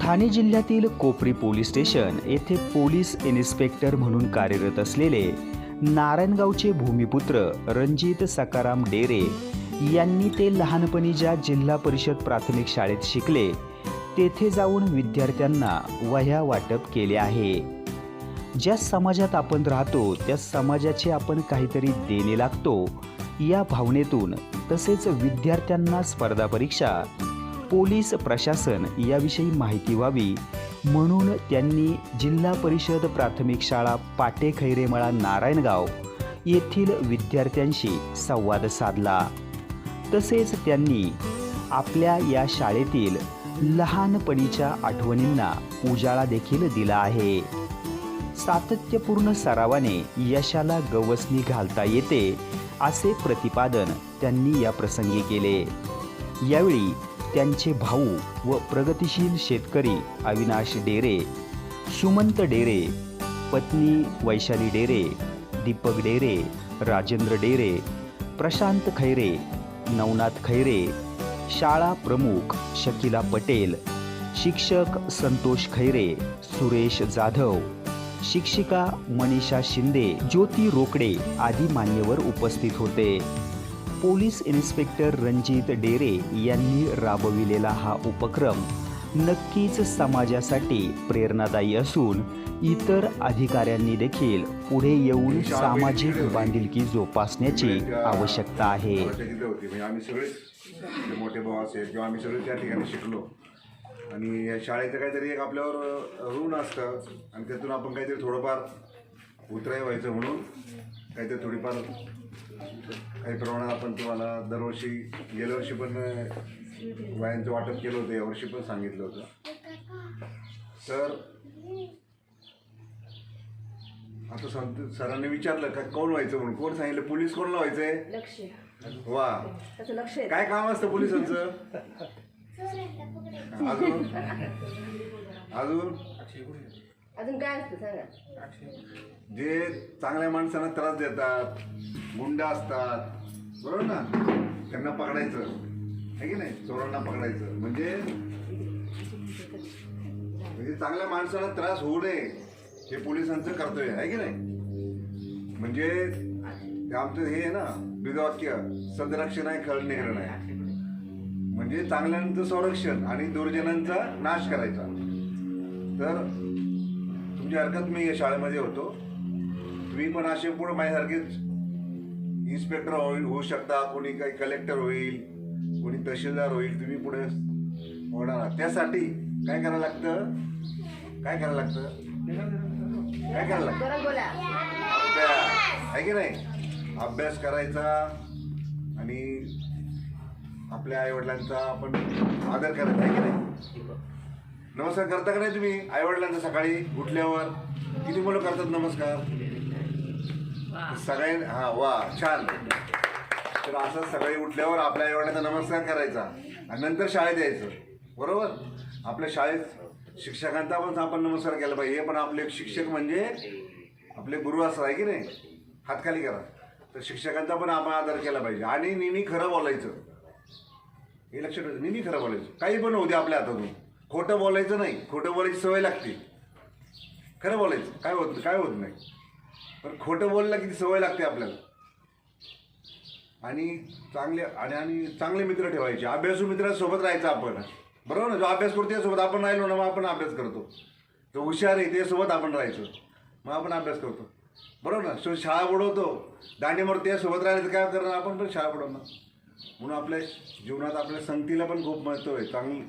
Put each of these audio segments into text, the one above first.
ठाणे जिल्ह्यातील Kopri police station येथे police inspector म्हणून कार्यरत असलेले नारायणगावचे भूमिपुत्र रणजित सकाराम डेरे यांनी ते लहानपणी ज्या जिल्हा परिषद प्राथमिक शाळेत शिकले तेथे जाऊन विद्यार्थ्यांना वह्या वाटप केले आहे. ज्या समाजात आपण राहतो त्या समाजाचे आपण काहीतरी देणे लागतो या भावनेतून तसेच विद्यार्थ्यांना स्पर्धा परीक्षा पोलीस प्रशासन याविषयी माहिती व्हावी. म्हणून त्यांनी जिल्हा परिषद प्राथमिक शाळा पाटे खैरेमळा नारायणगाव येथील विद्यार्थ्यांशी संवाद साधला. तसेच त्यांनी आपल्या या शाळेतील लहानपणीच्या आठवणींना उजाळा देखील दिला आहे. सातत्यपूर्ण सरावाने यशाला गवसणी घालता येते असे प्रतिपादन त्यांनी या प्रसंगी केले. यावेळी त्यांचे भाऊ व प्रगतिशील शेतकरी अविनाश डेरे सुमंत डेरे पत्नी वैशाली डेरे दीपक डेरे राजेंद्र डेरे प्रशांत खैरे नवनाथ खैरे शाळा प्रमुख शकिला पटेल शिक्षक संतोष खैरे सुरेश जाधव शिक्षिका मनीषा शिंदे ज्योती रोकडे आदी मान्यवर उपस्थित होते. पोलीस इन्स्पेक्टर रणजित डेरे यांनी राबविलेला हा उपक्रम नक्कीच समाजासाठी प्रेरणादायी असून इतर अधिकाऱ्यांनी देखील पुढे येऊन सामाजिक बांधिलकी जोपासण्याची आवश्यकता आहे. म्हणजे मोठे भाऊ असेल किंवा आम्ही सगळे त्या ठिकाणी शिकलो. आणि शाळेचं काहीतरी एक आपल्यावर ऋण असतं. आणि त्यातून आपण काहीतरी थोडंफार उतराई व्हायचं म्हणून काहीतरी थोडीफार काही प्रमाणात आपण तुम्हाला दरवर्षी गेल्या वर्षी पण वयांचं वाटप केलं होतं यावर्षी पण सांगितलं होतं. तर आता संत सरांनी विचारलं का कोण व्हायचं म्हणून? कोण सांगितलं? पोलीस कोणला व्हायचंय? वा. काय काम असतं पोलिसांचं? अजून? अजून? अजून काय असतं सांगा. जे चांगल्या माणसांना त्रास देतात गुंड असतात बरोबर ना? त्यांना पकडायचं. आहे की नाही? चोरांना पकडायचं. म्हणजे म्हणजे चांगल्या माणसाला त्रास होऊ नये हे पोलिसांचं कर्तव्य आहे की नाही? म्हणजे आमचं हे आहे ना ब्रीदवाक्य सदरक्षण आहे खळ निहरण आहे. म्हणजे चांगल्यांचं संरक्षण आणि दुर्जनांचा नाश करायचा. तर तुमची हरकत मी या शाळेमध्ये होतो. तुम्ही पण असे पुढे माझ्यासारखेच इन्स्पेक्टर होईल होऊ शकता कोणी काही कलेक्टर होईल कोणी तहसीलदार होईल तुम्ही पुढे होणार त्यासाठी काय करायला लागतं? काय करायला लागतं? काय करायला लागतं? अभ्यास. आहे की नाही? अभ्यास करायचा आणि आपल्या आईवडिलांचा आपण आदर करायचा आहे की नाही? नमस्कार. करता का नाही तुम्ही? आईवडिलांचा सकाळी उठल्यावर किती मुलं करतात? नमस्कार. सगळे हा वा छान. तर असं सकाळी उठल्यावर आपल्या आईवडिलांचा नमस्कार करायचा. आणि नंतर शाळेत यायचं. बरोबर? आपल्या शाळेत शिक्षकांचा पण आपण नमस्कार केला पाहिजे. हे पण आपले शिक्षक म्हणजे आपले गुरु असं आहे की नाही? हातखाली करा. तर शिक्षकांचा पण आपण आदर केला पाहिजे. आणि नेहमी खरं बोलायचं. हे लक्षात ठेवायचं नेहमी खरं बोलायचं. काही पण होऊ दे आपल्या हातातून. खोटं बोलायचं नाही. खोटं बोलायची सवय लागते. खरं बोलायचं. काय होत काय होत नाही. पण खोटं बोललं की ती सवय लागते आपल्याला. आणि चांगले आणि आणि चांगले मित्र ठेवायचे. अभ्यासू मित्रासोबत राहायचं आपण. बरोबर ना? जो अभ्यास करतो त्यासोबत आपण राहिलो ना मग आपण अभ्यास करतो. जो हुशार आहे त्यासोबत आपण राहायचो. मग आपण अभ्यास करतो. बरोबर ना? सो शाळा बुडवतो. दांडीवर त्यासोबत राहिलं तर काय करणार? आपण पण शाळा बुडवणार. म्हणून आपल्या जीवनात आपल्या संगतीला पण खूप महत्त्व आहे. चांगली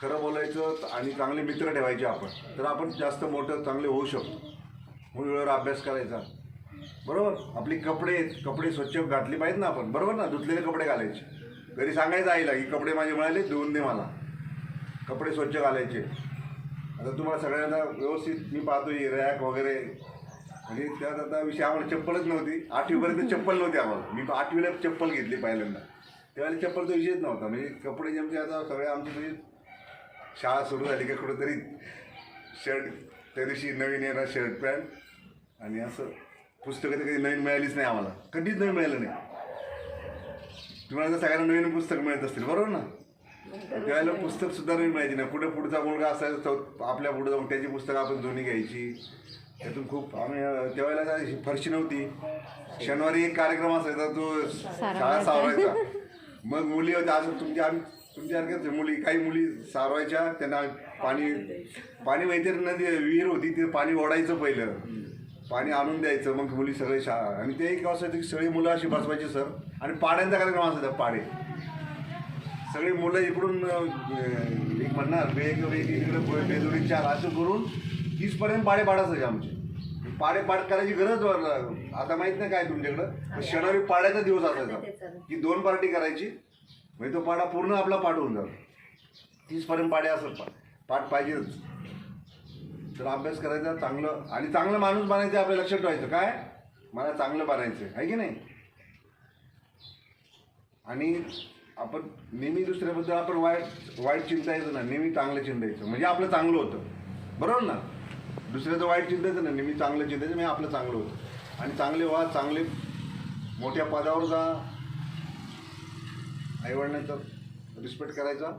खरं बोलायचं आणि चांगले मित्र ठेवायचे आपण. तर आपण जास्त मोठं चांगले होऊ शकतो. म्हणून वेळेवर अभ्यास करायचा. बरोबर? आपली कपडे कपडे स्वच्छ घातली पाहिजेत ना आपण. बरोबर ना? धुतलेले कपडे घालायचे. घरी सांगायचं आईला की कपडे माझे मिळाले धुवून दे मला. कपडे स्वच्छ घालायचे. आता तुम्हाला सगळ्यांना व्यवस्थित मी पाहतो आहे रॅक वगैरे. म्हणजे त्यात आता विषय आम्हाला चप्पलच नव्हती. आठवीपर्यंत चप्पल नव्हती आम्हाला. मी आठवीला चप्पल घेतली पहिल्यांदा. त्यावेळेला चप्पलचा विषयच नव्हता. म्हणजे कपडे जेमचे आता सगळे आमचे म्हणजे शाळा सुरू झाली का कुठंतरी शर्ट त्या दिवशी नवीन येणार शर्ट पॅन्ट. आणि असं पुस्तकं तर कधी नवीन मिळालीच नाही आम्हाला. कधीच नवीन मिळालं नाही. तुम्हाला तर सगळ्यांना नवीन पुस्तक मिळत असतील बरोबर ना? त्यावेळेला पुस्तक सुद्धा नाही माहिती नाही. कुठे पुढचा मुलगा असायचा तो आपल्या पुढे जाऊन त्याची पुस्तकं आपण दोन्ही घ्यायची. त्यातून खूप आम्ही त्यावेळेला काय फरशी नव्हती. शनिवारी एक कार्यक्रम असायचा तो शाळा सावरायचा मग मुली होत्या असं तुमच्या आम्ही तुमच्यासारख्याच मुली काही मुली सारवायच्या त्यांना पाणी पाणी माहिती नदी विहीर होती ते पाणी ओढायचं पहिलं. पाणी आणून द्यायचं मग मुली सगळे शाळा आणि ते एक असायचं की सगळी मुलं अशी बसवायची सर. आणि पाड्यांचा कार्यक्रम असायचा पाडे. सगळी मुलं इकडून एक म्हणणार वेग वेग इकडे बेदुरी चार असं करून तीसपर्यंत पाडे पाडायचे आमचे. पाडे पाड करायची गरज आता माहीत नाही काय तुमच्याकडं पण शनिवारी पाड्याचा दिवस असायचा. की दोन पार्टी करायची म्हणजे तो पाडा पूर्ण आपला पाठ होऊन जातो. तीसपर्यंत पाडे असत पाठ पाहिजेच. तर अभ्यास करायचा चांगलं आणि चांगलं माणूस बनायचं आपल्या लक्षात ठेवायचं. काय? मला चांगलं बनायचं आहे. की नाही? आणि आपण नेहमी दुसऱ्याबद्दल आपण वाईट वाईट चिंतायचं ना नेहमी चांगलं चिंतायचं. म्हणजे आपलं चांगलं होतं. बरोबर ना? दुसऱ्याचं वाईट चिंतायचं ना नेहमी चांगलं चिंतायचं म्हणजे आपलं चांगलं होतं. आणि चांगले व्हा चांगले मोठ्या पदावर जा. आईवडिलांचा रिस्पेक्ट करायचा.